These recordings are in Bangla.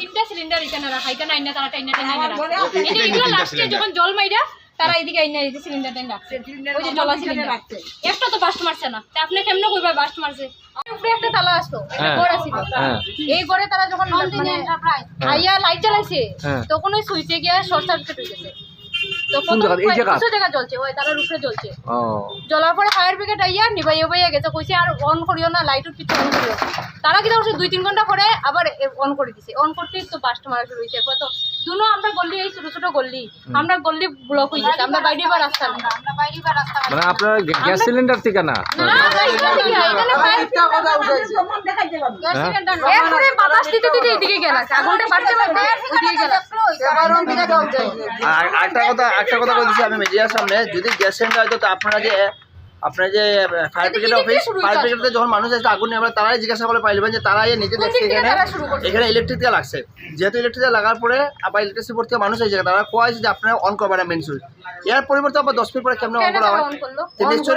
তিনটা সিলিন্ডার এখানে রাখা এখানে আইনা তারা টাইনা টাইনা এগুলো লাস্টে যখন জল মাইরা তারা এদিকে আইনা এই সিলিন্ডার টাইন রাখছে। ওই যে জলা সিলিন্ডার রাখছে। একটা তো বাস্ট মারছে না। তা আপনি কেমনে কইবা বাস্ট মারছে? উপরে একটা তালা আসতো হ্যাঁ। ঘর আছিল হ্যাঁ। এই ঘরে তারা যখন মানে আইয়া লাইট জ্বালাইছে হ্যাঁ। তখন ওই সুইচে গিয়া শর্ট সার্কিট হয়ে গেছে। তো কোন জায়গা? এই জায়গা? কিছু জায়গা জ্বলছে ওই তারার উপরে জ্বলছে। জ্বলার পরে ফায়ার ব্রিগেড আইয়া নিবাই উবাইয়া গেছে কইছে আর অন করিও না লাইটের কিছু অন করিও তারা কি করছে দুই তিন ঘণ্টা পরে আবার অন করে দিছে। অন করতে তো বাস্ট মারা শুরু হয়েছে তো দুনো আমরা গল্লি এই ছোট ছোট গল্লি আমরা গল্লি ব্লক হয়ে গেছে আমরা বাইরে বা রাস্তা না মানে আপনার গ্যাস সিলিন্ডার থেকে না? না, এখানে। এরপরে বাতাস দিতে দিতে এদিকে গেল আগুনটা বাড়তে বাড়তে গেল। আর একটা কথা একটা কথা বলছি আমি মিডিয়ার সামনে। যদি গ্যাস সিলিন্ডার হয়তো তো আপনারা যে আপনার যে ফায়ার ব্রিগেড অফিস ফায়ার ব্রিগেডে যখন মানুষ এসে আগুন নিয়ে তারাই জিজ্ঞাসা করে পাইলেন যে তারা এই নিজে দেখছে এখানে। এখানে ইলেকট্রিক দিয়ে লাগছে। যেহেতু ইলেকট্রিক দিয়ে লাগার পরে আবার ইলেকট্রিসিটি বোর্ড থেকে মানুষ এসে তারা কোয়াইছে যে আপনারা অন করবেন না মেন সুইচ এর পরিবর্তে আবার দশ মিনিট পরে কেমন অন করা হয়? নিশ্চয়ই।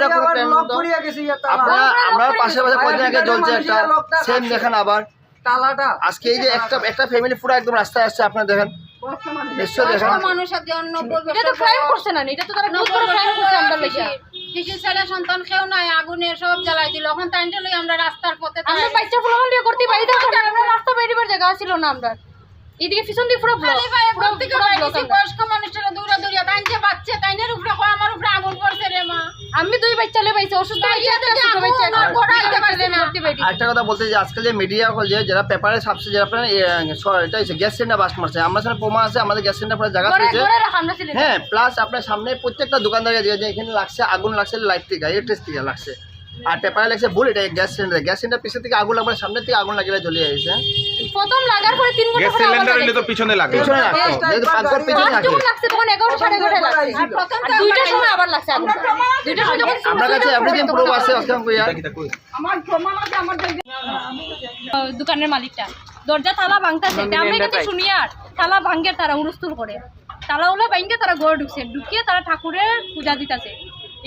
আপনারা আমরা পাশে পাশে কদিন আগে জ্বলছে একটা সেম দেখেন আবার। তালাটা। আজকে এই যে একটা একটা ফ্যামিলি পুরো একদম রাস্তায় আসছে আপনারা দেখেন। বর্তমানে নিশ্চয় এটা তো crime করছে না এটা তো তারা খুব বড় crime করছে আমরা লেগে। শিশু ছেলে সন্তান খেও নাই আগুনে সব জ্বালাই দিল। এখন তাই লই আমরা রাস্তার পথে আমরা বাচ্চা ফুলাম লিয়ে করতে বাইরে থাকতাম। আমরা রাস্তা বাইরে বাইরে জায়গা ছিল না আমরা। এদিকে পিছন দিয়ে পুরো। বয়স্ক মানুষেরা দৌড়া দৌড়িয়া তাই বাচ্চা তাইনের উপরে আমার উপরে আগুন পড়ছে রে মা। আমি দুই বাচ্চা লে পাইছি অসুস্থ একটা কথা বলতে যে আজকাল যে মিডিয়া হল যে যারা পেপারে ছাপছে যারা আপনার এটা হচ্ছে গ্যাস সিলিন্ডার বাস্ট মারছে। আমরা সামনে আছে আমাদের গ্যাস সিলিন্ডার পরে জায়গা পেয়েছে। হ্যাঁ প্লাস আপনার সামনে প্রত্যেকটা দোকানদারে যে যে এখানে লাগছে আগুন লাগছে লাইট থেকে ইলেকট্রিক লাগছে। আর পেপারে লাগছে ভুল এটা গ্যাস সিলিন্ডার গ্যাস সিলিন্ডার পিছের থেকে আগুন লাগবে সামনের থেকে আগুন লাগিয়ে চলে যাচ্ছে প্রথম লাগার পরে তিন ঘণ্টা পরে সিলিন্ডার। হইলে তো পিছনে পিছনে রাখতো যেহেতু পাকঘর পিছনে যখন লাগছে তখন এগারোটা সাড়ে এগারোটায় লাগছে। আর প্রথম আর দুইটার সময় আবার লাগছে আগুন দুইটার সময় যখন আপনার কাছে এভরিথিং প্রুফ আছে অসংখ্য আমার প্রমাণ আছে আমার দোকানের মালিকটা। দরজা তালা ভাঙতেছে। আমরা কাছে শুনি আর তালা ভাঙ্গে তারা উড়স্তুল করে। তালা উলা ভাঙ্গে তারা ঘরে ঢুকছে। ঢুকিয়ে তারা ঠাকুরের পূজা দিতেছে।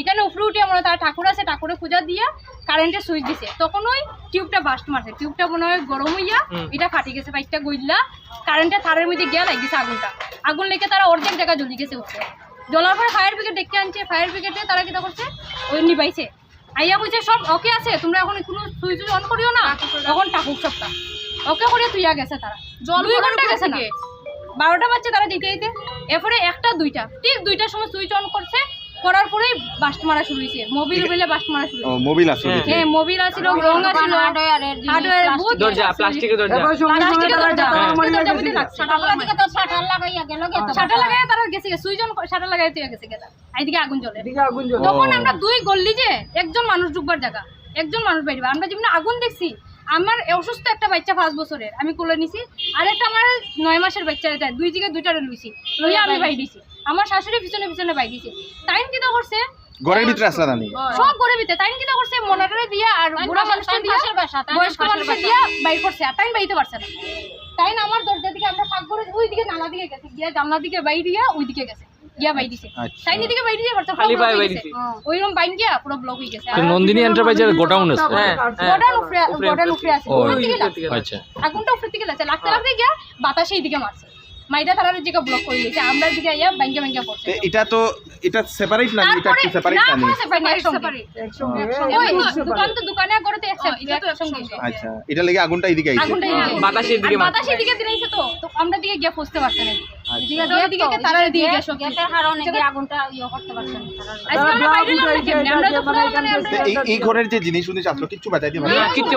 এখানে উপরে উঠে মনে হয় তারা ঠাকুর আছে ঠাকুরের পূজা দিয়া কারেন্টের সুইচ দিছে। তখন ওই টিউবটা বাস্ট মারছে। টিউবটা মনে হয় গরম হইয়া এটা ফাটি গেছে বাইকটা গইলা। কারেন্টের থারের মধ্যে গিয়া লাগ গেছে আগুনটা। আগুন লেগে তারা অর্ধেক জায়গা জ্বলি গেছে উঠছে জ্বলার পরে ফায়ার ব্রিগেড ডেকে আনছে। ফায়ার ব্রিগেডে তারা কিটা করছে? ওই নিবাইছে আইয়া কইছে সব ওকে আছে তোমরা এখন কোনো সুইচ উইচ অন করিও না। তখন টাকুক সবটা। ওকে করে তুইয়া গেছে তারা। জল দুই ঘণ্টা গেছে না। বারোটা বাচ্চা তারা দিতে দিতে। এরপরে একটা দুইটা। ঠিক দুইটার সময় সুইচ অন করছে। করার পরেই বাস্ট মারা শুরু হয়েছে। মোবিল বেলে বাস্ট মারা শুরু ও মোবিল আছে হ্যাঁ মোবিল হার্ডওয়্যার বহুত দরজা প্লাস্টিকের দরজা। প্লাস্টিকের দরজা দরজা। মধ্যে লাগছে দিকে তো শাটার লাগাইয়া গেল গে তো শাটা লাগাই তারা গেছে সুইচ অন শাটা লাগাই তুই গেছে গেলা এইদিকে আগুন জ্বলে। এদিকে আগুন জ্বলে। তখন আমরা দুই গল্লি যে একজন মানুষ ঢুকবার জায়গা একজন মানুষ বাইরে আমরা যেমন আগুন দেখছি আমার অসুস্থ একটা বাচ্চা পাঁচ বছরের আমি কোলে নিছি। আর একটা আমার নয় মাসের বাচ্চা এটা দুই দিকে দুইটা লুইছি লইয়া আমি বাই দিছি। আমার শাশুড়ি পিছনে পিছনে বাই দিছি টাইম কিটা করছে? ঘরের ভিতরে আসলা জানি সব করে দিতে টাইম কিটা করছে? মনাটরে দিয়া আর বুড়া মানুষটা দিয়া পাশের বাসা, তাই বয়স্ক মানুষটা দিয়া বাইর করছে আর টাইম বাইতে পারছে না। তাই না আমার দরজা দিকে আমরা ফাঁক করে ওই দিকে নালা দিকে গেছে। গিয়া জানলা দিকে বাই দিয়া ওই দিকে গেছে। গিয়া বাই দিছে। আচ্ছা। তাই দিকে বাই দিয়ে পারছে খালি পায়ে বাইর দিছে। ওইরকম বাইন গিয়া পুরো ব্লক হয়ে গেছে। নন্দিনী এন্টারপ্রাইজের গোডাউন আছে। হ্যাঁ, গোডাউন উপরে গোডাউন উপরে আছে। আচ্ছা। আগুনটা উপর দিকে লাগছে লাগতে লাগতে গিয়া বাতাসে এইদিকে মারছে। মাইটা তারা দিকে ব্লক করে দিয়েছে আমরা দিকে আইয়া ব্যাংকে ব্যাংকে পড়ছে এটা তো এটা সেপারেট না এটা কি সেপারেট না না সেপারেট একসঙ্গে। একসঙ্গে ওই দোকান তো দোকানে করে তো একসাথে একসঙ্গে আচ্ছা এটা লেগে আগুনটা এদিকে আইছে। আগুনটা এদিকে। বাতাসের দিকে বাতাসের দিকে তো তো আমরা দিকে গিয়ে পৌঁছতে পারছে না। কি এই ঘরের যে জিনিস আসলো কিচ্ছু কিচ্ছু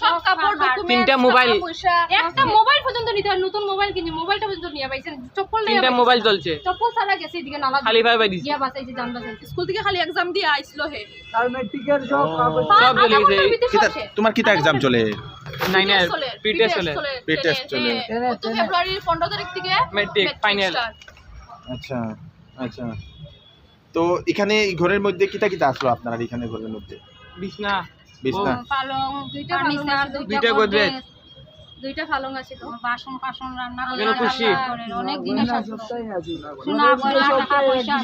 সব কাপড় তিনটা মোবাইল। টাকা পয়সা, একটা মোবাইল পর্যন্ত নিতে হয় নতুন মোবাইল কিনে মোবাইলটা পর্যন্ত নিয়ে পাইছেন চপ্পল নিয়ে তিনটা মোবাইল চলছে। চপ্পল ছাড়া গেছে এদিকে নালা খালি পায়ে বাই দিছে। বাঁচাইছে জান বাঁচাইছে স্কুল থেকে খালি এক্সাম দিয়ে আইছিল হে। আর মেট্রিকের সব সব জ্বলে গেছে। তোমার কিতা এক্সাম চলে? নাইনের চলে চলে। তো ফেব্রুয়ারির 15 তারিখ থেকে ম্যাট্রিক ফাইনাল আচ্ছা আচ্ছা তো এখানে এই ঘরের মধ্যে কিতা কিটা আসলো আপনার এখানে ঘরের মধ্যে বিছনা বিছনা পালং দুইটা ফার্নিচার দুইটা গোদরেজ দুইটা পালং আছে তো। বাসন ফাসন রান্না করে অনেক জিনিস আছে না সোনা গয়না টাকা পয়সা।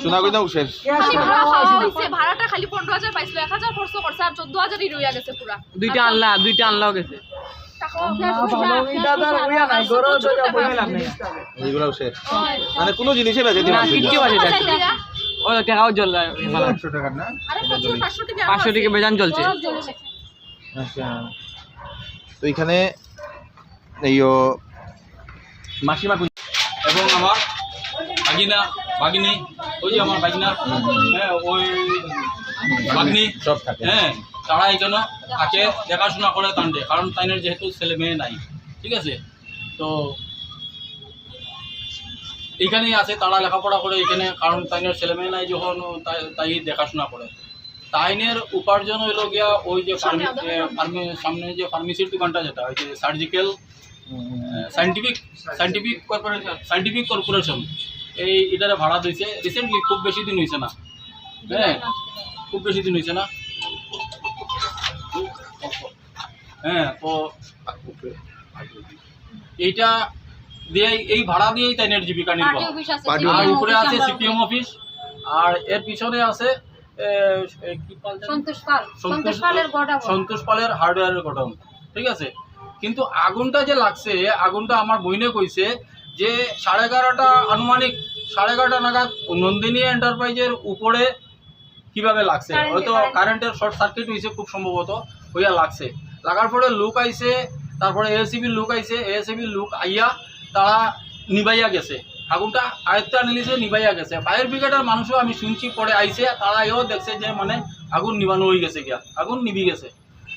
খাওয়া হইছে ভাড়াটা খালি 15000 পাইছিল 1000 খরচ করছে আর 14000 ই রইয়া গেছে পুরা। দুইটা আনলা দুইটা আনলাও গেছে। মানে কোনো জিনিসে বেঁচে না কিচ্ছু আছে ও টাকাও জ্বল একশো টাকার না? আরে প্রচুর পাঁচশো টাকা বেজান চলছে। আচ্ছা। তো এখানে ও মাসিমা এবং আমার ভাগিনা ভাগিনী ওই যে আমার ভাগিনা হ্যাঁ ওই ভাগ্নি সব থাকে। হ্যাঁ তারা এখানে থাকে দেখাশোনা করে তান্ডে কারণ তাইনের যেহেতু ছেলে মেয়ে নাই ঠিক আছে? তো এখানেই আছে তারা লেখাপড়া করে এখানে কারণ তাইনের ছেলে মেয়ে নাই যখন তাই দেখাশোনা করে। তাইনের উপার্জন হইল গিয়া ওই যে ফার্মি সামনে যে ফার্মেসির দোকানটা যেটা ওই যে surgical scientific scientific corporation scientific corporation এই এটারে ভাড়া দিয়েছে রিসেন্টলি খুব বেশি দিন হয়েছে না। হ্যাঁ খুব বেশি দিন হয়েছে না। হ্যাঁ তো এইটা দিয়ে এই ভাড়া দিয়েই তাই নেট জীবিকা নির্বাহ। আর উপরে আছে সিপিএম অফিস আর এর পিছনে আছে? সন্তোষ পাল। সন্তোষ পালের গোডা সন্তোষ পালের হার্ডওয়্যারের গোডাউন ঠিক আছে? কিন্তু আগুনটা যে লাগছে আগুনটা আমার বইনে কইছে যে সাড়ে এগারোটা আনুমানিক সাড়ে এগারোটা নাগাদ নন্দিনী এন্টারপ্রাইজের উপরে কীভাবে লাগছে? হয়তো কারেন্টের শর্ট সার্কিট হয়েছে খুব সম্ভবত হইয়া লাগছে। লাগার পরে লুক আইছে তারপরে এএসিবির লুক আইছে এএসিবির লুক আইয়া তারা নিবাইয়া গেছে। আগুনটা আয়ত্তে আনিলিছে নিবাইয়া গেছে। ফায়ার ব্রিগেডের মানুষও আমি শুনছি পরে আইছে তারা এও দেখছে যে মানে আগুন নিবানো হয়ে গেছে গিয়া। আগুন নিবি গেছে।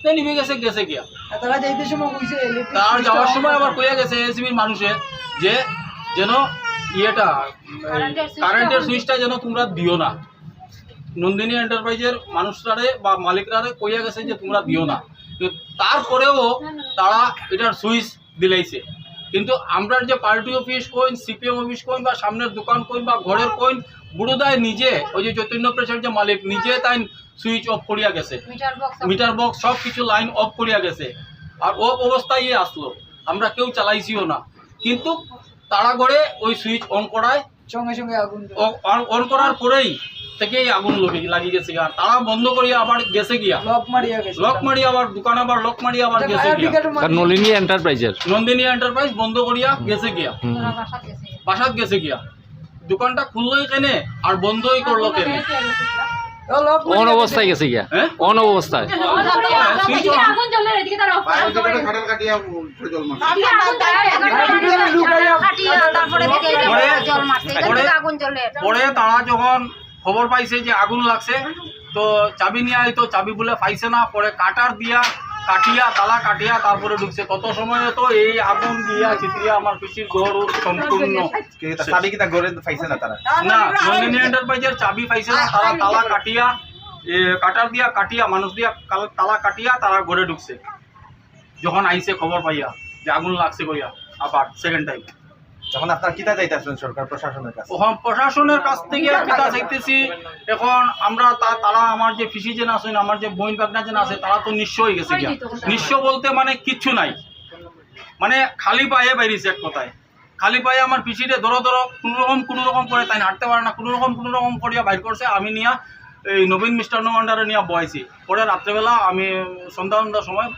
না নিবি গেছে গেছে গিয়া। তারা যাইতে সময় কইছে তার যাওয়ার সময় আবার কইয়া গেছে এসবির মানুষের যে যেন ইয়েটা কারেন্টের। সুইচটা যেন তোমরা দিও না। নন্দিনী এন্টারপ্রাইজের মানুষরারে বা মালিকরারে কইয়া গেছে যে তোমরা দিও না। তারপরেও তারা এটার সুইচ দিলাইছে। কিন্তু আমরা যে পার্টি অফিস কইন সিপিএম অফিস কইন বা সামনের দোকান কইন বা ঘরের কইন বুড়োদায় নিজে ওই যে চৈতন্য প্রেসের যে মালিক নিজে তাই সুইচ অফ করিয়া গেছে। মিটার বক্স সব কিছু লাইন অফ করিয়া গেছে। আর অফ অবস্থায় ইয়ে আসলো। আমরা কেউ চালাইছিও না। কিন্তু তারা করে ওই সুইচ অন করায় সঙ্গে সঙ্গে আগুন অন করার পরেই থেকেই আগুন লগি গেছে আর তারা বন্ধ করিয়া আবার গেছে গিয়া। লক মারিয়া গেছে। লক মারি আবার দোকান আবার লক মারি আবার গেছে গিয়া। নলিনী এন্টারপ্রাইজের নন্দিনী এন্টারপ্রাইজ বন্ধ করিয়া গেছে গিয়া। বাসাত গেছে গিয়া। দোকানটা খুললোই কেনে আর বন্ধই করল কেনে? অবস্থায় গেছে গিয়া। হ্যাঁ? অবস্থায়। আগুন জ্বলে এদিকে তারা পরে যখন খবর পাইছে যে আগুন লাগছে তো চাবি নিয়ে আইতো চাবি বলে পাইছে না পরে কাটার দিয়া কাটিয়া তালা কাটিয়া তারপরে ঢুকছে। তত সময় তো এই আগুন দিয়া চিত্রিয়া আমার পিসির ঘর ওর সম্পূর্ণ। চাবি কিতা ঘরে পাইছে না তারা? না নন্দিনী এন্টারপ্রাইজের চাবি পাইছে না তারা তালা কাটিয়া এ, কাটার দিয়া কাটিয়া মানুষ দিয়া কাল- তালা কাটিয়া তারা ঘরে ঢুকছে। যখন আইছে খবর পাইয়া যে আগুন লাগছে কইয়া আবার সেকেন্ড টাইম আপনার কিতা সরকার প্রশাসনের কাছে। প্রশাসনের কাছ থেকে কিতা চাইতেছি এখন আমরা তারা আমার যে ফিসি আছেন, আমার যে বইন বাগনা আছে, তারা তো নিঃস্ব হয়ে গেছে নিঃস্ব বলতে মানে কিচ্ছু নাই। মানে খালি পায়ে বাইরেছে এক কথায়। খালি পায়ে আমার পিছিয়ে ধরো ধরো কোনো রকম কোনো রকম করে তাই হাঁটতে পারে না কোনো রকম কোনো রকম করিয়া বাইর করছে। আমি নিয়া এই নবীন মিষ্টান্ন ভান্ডারে নিয়ে বয়াইছি পরে রাত্রেবেলা আমি, সন্ধ্যা সন্ধ্যার সময়,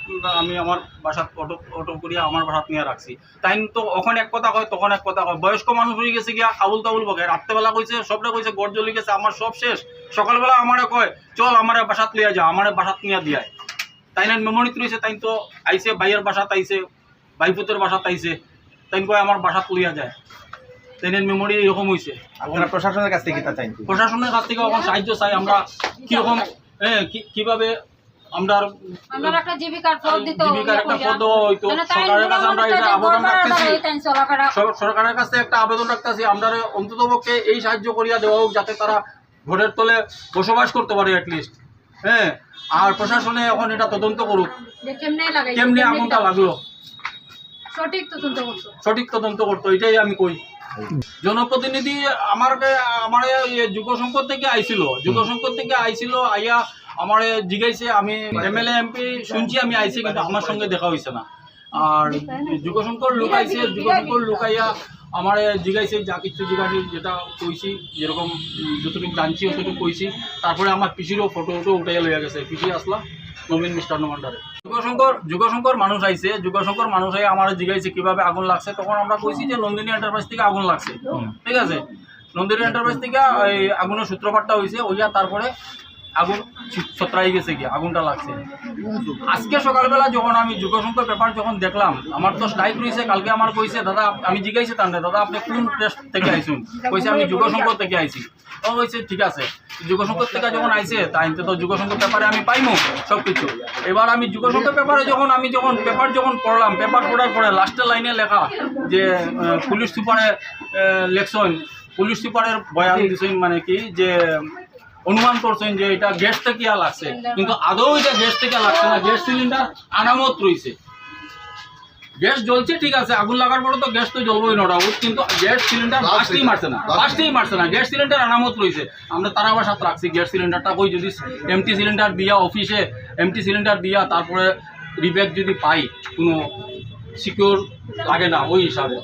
আমি আমার বাসাত অটো অটো করিয়া আমার বাসাত নিয়ে রাখছি। তাই তো ওখানে এক কথা কয়, তখন এক কথা কয়। বয়স্ক মানুষ হয়ে গেছে গিয়া আবুল তাবুল বকে। রাত্রেবেলা কইছে সবটা কইছে গড় জ্বলি গেছে আমার সব শেষ। সকালবেলা আমারে কয়, চল আমার বাসাত লিয়া যা, আমারে বাসাত নিয়ে দিয়ায়। তাই না, মেমোরিত রয়েছে তাই তো আইছে, ভাইয়ের বাসাত আইছে, ভাইপুতের বাসাত আইছে, তাই কয়, আমার বাসাত লইয়া যায়। তাই মেমোরি এরকম হয়েছে আপনারা প্রশাসনের কাছ থেকে চাইন প্রশাসনের কাছ থেকে এখন সাহায্য চাই আমরা। কীরকম হ্যাঁ কি- কীভাবে আমরা আমরা একটা জীবিকার পথ দিতে জীবিকার একটা পদ দেওয়া হইতো সরকারের কাছে আমরা এটা আবেদন রাখতেছি। সরকারের কাছে একটা আবেদন রাখতেছি। আমরা অন্তত পক্ষে এই সাহায্য করিয়া দেওয়া হোক যাতে তারা ঘরের তলে বসবাস করতে পারে অ্যাটলিস্ট হ্যাঁ আর প্রশাসনে এখন এটা তদন্ত করুক। কেমনে লাগাই কেমনি আগুনটা লাগল? সঠিক তদন্ত করছ। সঠিক তদন্ত করতো এটাই আমি কই। জনপ্রতিনিধি আমার আমার যুগ সংকট থেকে আইছিল। যুগ সংকট থেকে আইছিল, আইয়া আমার জিগাইছে আমি এমএলএ, এমপি শুনছি, আমি আইছি, কিন্তু আমার সঙ্গে দেখা হয়েছে না। আর যুগশঙ্কর লোক আইছে, যুগশঙ্কর লোক আইয়া আমার জিগাইছে যা কিছু জিগানি যেটা কইছি, যেরকম যতটুকু জানছি, অতটুকু কইছি। তারপরে আমার পিসিরও ফটো ফটো উঠাইয়া লইয়া গেছে। পিসি আসলা? নবীন মিষ্টান্ন ভান্ডারে যুগশঙ্কর যুগশঙ্কর মানুষ আইছে যুগশঙ্কর মানুষ আই আমার জিজ্ঞাসা কীভাবে আগুন লাগছে তখন আমরা কইছি যে নন্দিনী এন্টারপ্রাইজ থেকে আগুন লাগছে। ঠিক আছে? নন্দিনী এন্টারপ্রাইজ থেকে এই আগুনের সূত্রপাতটা হয়েছে ওইয়া তারপরে আগুন ছত্রাই গেছে কি আগুনটা লাগছে। আজকে সকালবেলা যখন আমি যুগশঙ্কর পেপার যখন দেখলাম আমার তো স্ট্রাইক রয়েছে কালকে আমার কইছে দাদা আমি জিজ্ঞাসি তার দাদা আপনি কোন প্রেস থেকে আইসুন কইছে আমি যুগশঙ্কর থেকে আইছি। ও কইছে ঠিক আছে। যুগশঙ্কর থেকে যখন আইছে তাইতে তো যুগশঙ্কর পেপারে আমি পাইমু সব কিছু এবার আমি যুগশঙ্কর পেপারে যখন, আমি যখন পেপার যখন পড়লাম, পেপার পড়ার পরে লাস্টের লাইনে লেখা যে পুলিশ সুপারে লেখছেন পুলিশ সুপারের বয়ান মানে কি যে, অনুমান করছেন যে এটা গ্যাস থেকে লাগছে। কিন্তু আদৌ এটা গ্যাস থেকে লাগছে না গ্যাস সিলিন্ডার আনামত রয়েছে গ্যাস জ্বলছে ঠিক আছে আগুন লাগার পরে তো গ্যাস তো জ্বলবই না ডাউট কিন্তু গ্যাস সিলিন্ডার বাসতেই মারছে না বাসতেই মারছে না। গ্যাস সিলিন্ডার আনামত রয়েছে। আমরা তারা বাসাত রাখছি গ্যাস সিলিন্ডারটা কই যদি এমটি সিলিন্ডার দিয়া অফিসে এমটি সিলিন্ডার দিয়া তারপরে রিব্যাক যদি পাই কোনো সিকিউর লাগে না ওই হিসাবে।